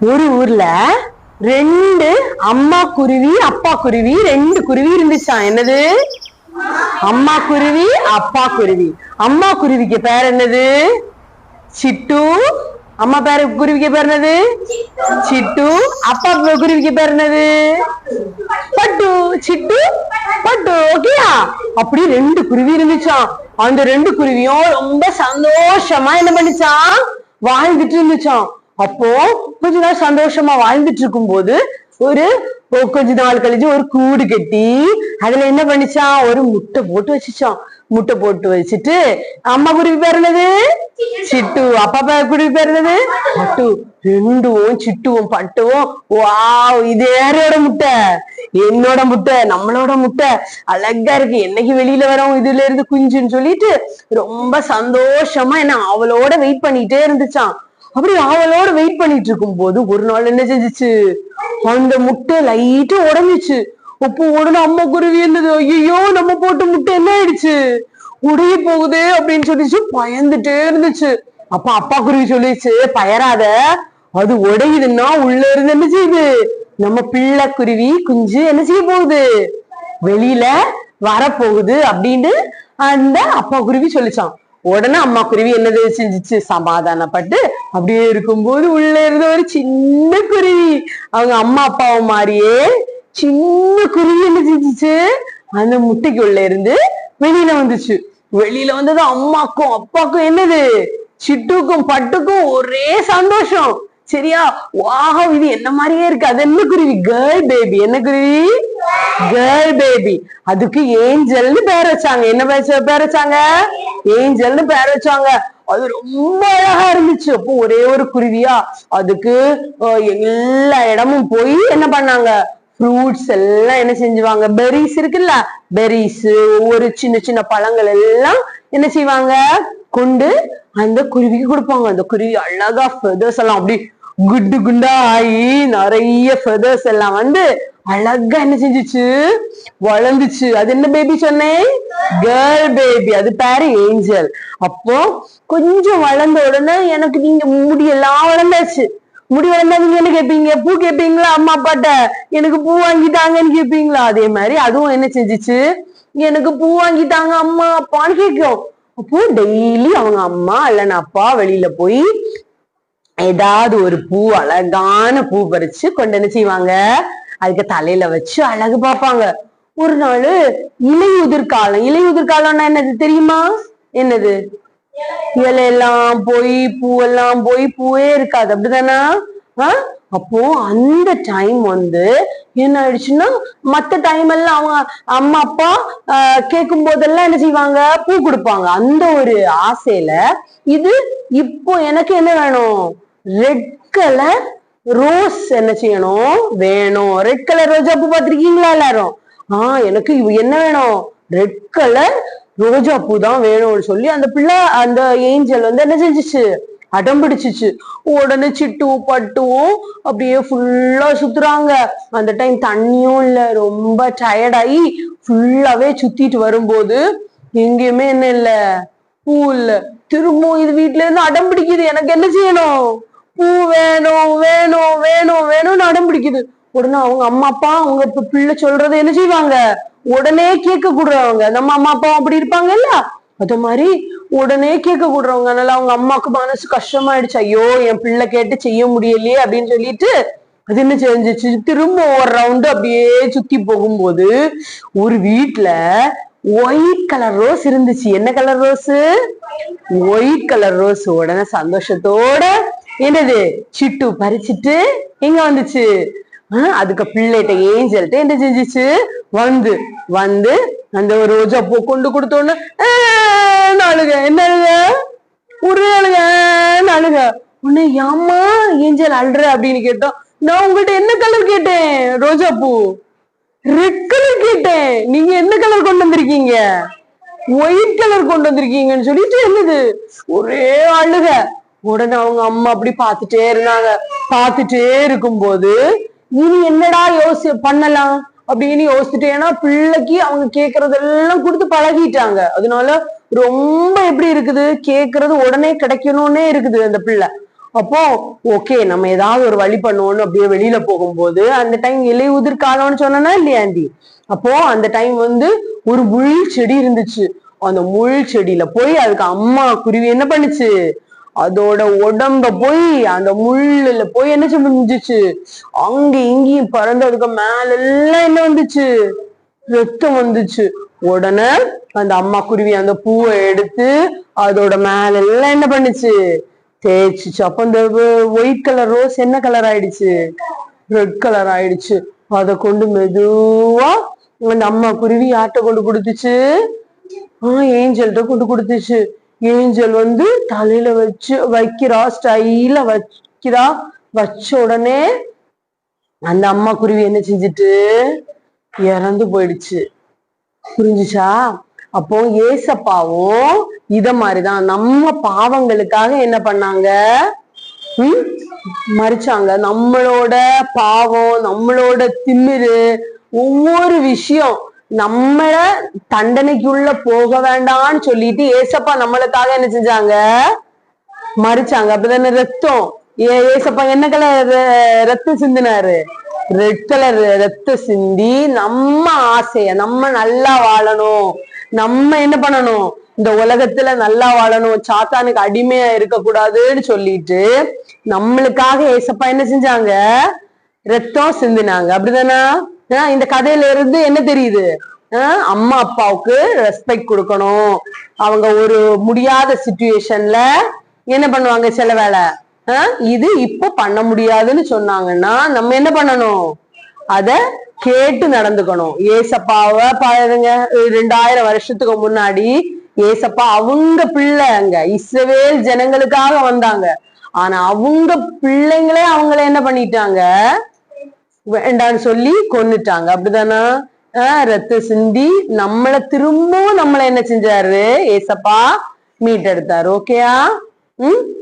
ஒரு ஊர்ல ரெண்டு அம்மா குருவி அப்பா குருவி ரெண்டு குருவி இருந்துச்சான் என்னது? அம்மா குருவி அப்பா குருவி. அம்மா குருவிக்கு பேர் என்னது? சிட்டு. அம்மா பேரு குருவிக்கு பேர் என்னது? சிட்டு. அப்பா குருவிக்கு பேர் என்னது? பட்டு. சிட்டு பட்டு. ஓகேயா? அப்படி ரெண்டு குருவி இருந்துச்சான் அந்த ரெண்டு குருவியும் ரொம்ப சந்தோஷமா என்ன பண்ணிச்சான்? வாழ்ந்துட்டு இருந்துச்சான் அப்போ கொஞ்ச நாள் சந்தோஷமா வாழ்ந்துட்டு இருக்கும்போது ஒரு கொஞ்ச நாள் கழிச்சு ஒரு கூடு கட்டி அதுல என்ன பண்ணிச்சான்? ஒரு முட்டை போட்டு வச்சுச்சான். முட்டை போட்டு வச்சுட்டு அம்மா குருவி பேர் என்னது? சிட்டு. அப்பா குருவி பேர் என்னது? பட்டு. ரெண்டுவும் சிட்டுவும் பட்டுவும். வா இது யாரோட முட்டை? என்னோட முட்டை நம்மளோட முட்டை. அழகா இருக்கு. என்னைக்கு வெளியில வரோம்? இதுல இருந்து குஞ்சுன்னு சொல்லிட்டு ரொம்ப சந்தோஷமா என்ன அவளோட வெயிட் பண்ணிட்டே இருந்துச்சான் அப்படி அவளோட வெயிட் பண்ணிட்டு இருக்கும் போது ஒரு நாள் என்ன செஞ்சுச்சு? அந்த முட்டை லைட்டா உடஞ்சிச்சு. அப்போ உடனே அம்மா குருவி என்னது ஐயோ நம்ம போட்டு முட்டை என்ன ஆயிடுச்சு? உடைய போகுது அப்படின்னு சொல்லிச்சு. பயந்துட்டே இருந்துச்சு. அப்ப அப்பா குருவி சொல்லிச்சு பயராத அது உடையுதுன்னா உள்ள இருந்து என்ன செய்யுது? நம்ம பிள்ளை குருவி குஞ்சு என்ன செய்ய போகுது? வெளியில வரப்போகுது அப்படின்னு அந்த அப்பா குருவி சொல்லிச்சான். உடனே அம்மா குருவி என்னது செஞ்சுச்சு சமாதானப்பட்டு அப்படியே இருக்கும்போது உள்ள இருந்த ஒரு சின்ன குருவி. அவங்க அம்மா அப்பாவை மாதிரியே சின்ன குருவி என்ன செஞ்சுச்சு அந்த முட்டைக்கு உள்ள இருந்து வெளியில வந்துச்சு. வெளியில வந்தது அம்மாக்கும் அப்பாக்கும் என்னது? சிட்டுக்கும் பட்டுக்கும் ஒரே சந்தோஷம். சரியா? வாக இது என்ன மாதிரியே இருக்கு? அது என்ன குருவி? கேர்ள் பேபி என்ன குருவி? கேர்ள் பேபி அதுக்கு ஏஞ்சல்னு பேர் வச்சாங்க. என்ன பேர் பேர் வச்சாங்க? ஏஞ்சல்னு பேர் வச்சாங்க. அது ரொம்ப அழகா இருந்துச்சு. அப்போ ஒரே ஒரு குருவியா அதுக்கு எல்லா இடமும் போய் என்ன பண்ணாங்க? ஃப்ரூட்ஸ் எல்லாம் என்ன செஞ்சுவாங்க? பெரிஸ் இருக்குல்ல? பெரிஸ் ஒவ்வொரு சின்ன சின்ன பழங்கள் எல்லாம் என்ன செய்வாங்க? கொண்டு அந்த குருவிக்கு கொடுப்பாங்க. அந்த குருவி அழகா ஃபெதர்ஸ் எல்லாம் அப்படி குண்டு குண்டா ஆகி நிறைய ஃபெதர்ஸ் எல்லாம் வந்து அழகா என்ன செஞ்சுச்சு? வளர்ந்துச்சு. அது என்ன பேபி சொன்னேன் கேர்ள் பேபி அது பேரு ஏஞ்சல் அப்போ கொஞ்சம் வளர்ந்த உடனே எனக்கு நீங்க முடி எல்லாம் வளர்ந்தாச்சு. முடி வளர்ந்தா நீங்க என்ன கேட்பீங்க பூ கேட்பீங்களா அம்மா அப்பாட்ட? எனக்கு பூ வாங்கிட்டாங்கன்னு கேட்பீங்களா அதே மாதிரி அதுவும் என்ன செஞ்சுச்சு? எனக்கு பூ வாங்கிட்டாங்க அம்மா அப்பான்னு கேட்கும் அப்போ டெய்லி அவங்க அம்மா இல்லைன்னா அப்பா வெளியில போய் ஏதாவது ஒரு பூ அழகான பூ பறிச்சு கொண்டு என்ன செய்வாங்க. அதுக்கு தலையில வச்சு அழகு பார்ப்பாங்க. ஒரு நாள் இலையுதிர் காலம் இலையுதிர் காலம்னா என்னது தெரியுமா? என்னது? இலையெல்லாம் போய் பூவெல்லாம் போய் பூவே இருக்காது. அப்படிதானா? ஆ? அப்போ அந்த டைம் வந்து என்ன ஆயிடுச்சுன்னா மத்த டைம் எல்லாம் அவங்க அம்மா அப்பா கேட்கும் போதெல்லாம் என்ன செய்வாங்க? பூ கொடுப்பாங்க. அந்த ஒரு ஆசையில இது இப்போ எனக்கு என்ன வேணும்? ரெட் கலர் ரோஸ் என்ன செய்யணும்? வேணும். ரெட் கலர் ரோஜா பூ பார்த்துருக்கீங்களா எல்லாரும்? ஆஹ் எனக்கு என்ன வேணும்? ரெட் கலர் ரோஜா பூ தான் வேணும்னு சொல்லி அந்த பிள்ளை அந்த ஏஞ்சல் வந்து என்ன செஞ்சுச்சு? அடம் பிடிச்சிச்சு உடனே சிட்டும் பட்டுவும் அப்படியே ஃபுல்லா சுத்துறாங்க. அந்த டைம் தண்ணியும் இல்ல. ரொம்ப டயர்டாகி ஃபுல்லாவே சுத்திட்டு வரும்போது எங்கேயுமே என்ன இல்ல? பூ இல்ல திரும்பவும் இது வீட்டுல இருந்து அடம் பிடிக்குது எனக்கு என்ன செய்யணும்? பூ வேணும் வேணும் வேணும் வேணும்னு அடம் பிடிக்குது. உடனே அவங்க அம்மா அப்பா அவங்க இப்ப பிள்ளை சொல்றதை என்ன செய்வாங்க? உடனே கேட்க கூடுறவங்க. நம்ம அம்மா அப்பா அப்படி இருப்பாங்கல்ல அது மாதிரி உடனே கேட்க கூடுறவங்க. அதனால அவங்க அம்மாவுக்கு மனசு கஷ்டமாயிடுச்சு. ஐயோ என் பிள்ளை கேட்டு செய்ய முடியலையே அப்படின்னு சொல்லிட்டு அது என்ன செஞ்சிச்சு? திரும்ப ஒரு ரவுண்டு அப்படியே சுத்தி போகும்போது ஒரு வீட்டுல ஒயிட் கலர் ரோஸ் இருந்துச்சு. என்ன colour rose white colour rose உடனே சந்தோஷத்தோட என்னது? சிட்டு பறிச்சிட்டு எங்க வந்துச்சு? ஆஹ் அதுக்கு பிள்ளைகிட்ட ஏஞ்சல்ட்ட என்ன செஞ்சுச்சு? வந்து வந்து அந்த ஒரு ரோஜா பூ கொண்டு கொடுத்தோன்னு அழுக என்ன அழுக ஒரு அழுக அழுக உன்னை ஏம்மா ஏஞ்சல் அழுற அப்படின்னு கேட்டோம். நான் உங்கள்கிட்ட என்ன கலர் கேட்டேன்? ரோஜா பூ. ரெட் கலர் கேட்டேன். நீங்க என்ன கலர் கொண்டு வந்திருக்கீங்க? ஒயிட் கலர் கொண்டு வந்திருக்கீங்கன்னு சொல்லிட்டு என்னது? ஒரே அழுக. உடனே அவங்க அம்மா அப்படி பார்த்துட்டே இருந்தாங்க. பார்த்துட்டே இருக்கும்போது இனி என்னடா யோசி பண்ணலாம்? அப்படின்னு யோசிச்சுட்டு ஏன்னா பிள்ளைக்கு அவங்க கேக்குறதெல்லாம் கொடுத்து பழகிட்டாங்க. அதனால ரொம்ப எப்படி இருக்குது? கேக்குறது உடனே கிடைக்கணும்னே இருக்குது அந்த பிள்ளை. அப்போ ஓகே நம்ம ஏதாவது ஒரு வழி பண்ணுவோம்னு அப்படியே வெளியில போகும்போது அந்த டைம் இலை உதிர் காலம்னு சொன்னா இல்லையாண்டி அப்போ அந்த டைம் வந்து ஒரு முள் செடி இருந்துச்சு. அந்த முள் செடியில போய் அதுக்கு அம்மா குருவி என்ன பண்ணுச்சு? அதோட உடம்ப போய் அந்த முள்ளுல போய் என்ன செஞ்சுச்சு அங்க இங்கேயும் பறந்ததுக்கு மேல எல்லாம் என்ன வந்துச்சு? ரத்தம் வந்துச்சு. உடனே அந்த அம்மா குருவி அந்த பூவை எடுத்து அதோட மேல எல்லாம் என்ன பண்ணுச்சு? தேய்ச்சிச்சு. அப்ப அந்த ஒயிட் கலர் ரோஸ் என்ன கலர் ஆயிடுச்சு? ரெட் கலர் ஆயிடுச்சு. அதை கொண்டு மெதுவா அந்த அம்மா குருவி யார்கிட்ட கொண்டு கொடுத்துச்சு. ஆஹ் ஏஞ்சல்கிட்ட கொண்டு கொடுத்துச்சு. ஏஞ்சல் வந்து தலையில வச்சு வைக்கிறா ஸ்டைல வைக்கிறா வச்ச உடனே அந்த அம்மா குருவி என்ன செஞ்சுட்டு? இறந்து போயிடுச்சு. புரிஞ்சுச்சா? அப்போ ஏசப்பாவும் இத மாதிரிதான். நம்ம பாவங்களுக்காக என்ன பண்ணாங்க? உம் மறிச்சாங்க. நம்மளோட பாவம் நம்மளோட திமிரு ஒவ்வொரு விஷயம். நம்மள தண்டனைக்குள்ள போக வேண்டாம்னு சொல்லிட்டு ஏசப்பா நம்மளுக்காக என்ன செஞ்சாங்க? மறிச்சாங்க. அப்படிதானே ரத்தம். ஏ ஏசப்பா என்ன கலர் ரத்தம் சிந்தினாரு? ரெட் கலர் ரத்தம் சிந்தி நம்ம ஆசைய நம்ம நல்லா வாழணும். நம்ம என்ன பண்ணணும்? இந்த உலகத்துல நல்லா வாழணும். சாத்தானுக்கு அடிமையா இருக்க கூடாதுன்னு சொல்லிட்டு நம்மளுக்காக ஏசப்பா என்ன செஞ்சாங்க? ரத்தம் சிந்தினாங்க. அப்படிதானா? இந்த கதையில இருந்து என்ன தெரியுது? அம்மா அப்பாவுக்கு ரெஸ்பெக்ட் கொடுக்கணும். அவங்க ஒரு முடியாத சுச்சுவேஷன்ல என்ன பண்ணுவாங்க சில வேலை இது இப்போ பண்ண முடியாதுன்னு சொன்னாங்கன்னா நம்ம என்ன பண்ணணும்? அத கேட்டு நடந்துக்கணும். ஏசப்பாவை பாருங்க. ரெண்டாயிரம் வருஷத்துக்கு முன்னாடி ஏசப்பா அவங்க பிள்ளைங்க இஸ்ரவேல் ஜனங்களுக்காக வந்தாங்க. ஆனா அவங்க பிள்ளைங்களே அவங்கள என்ன பண்ணிட்டாங்க? வேண்டான்னு சொல்லி கொன்னுட்டாங்க. அப்படிதானா? ரத்த சிந்தி நம்மள திரும்பவும் நம்மள என்ன செஞ்சாரு? ஏசப்பா மீட்டெடுத்தாரு. ஓகேயா ம்?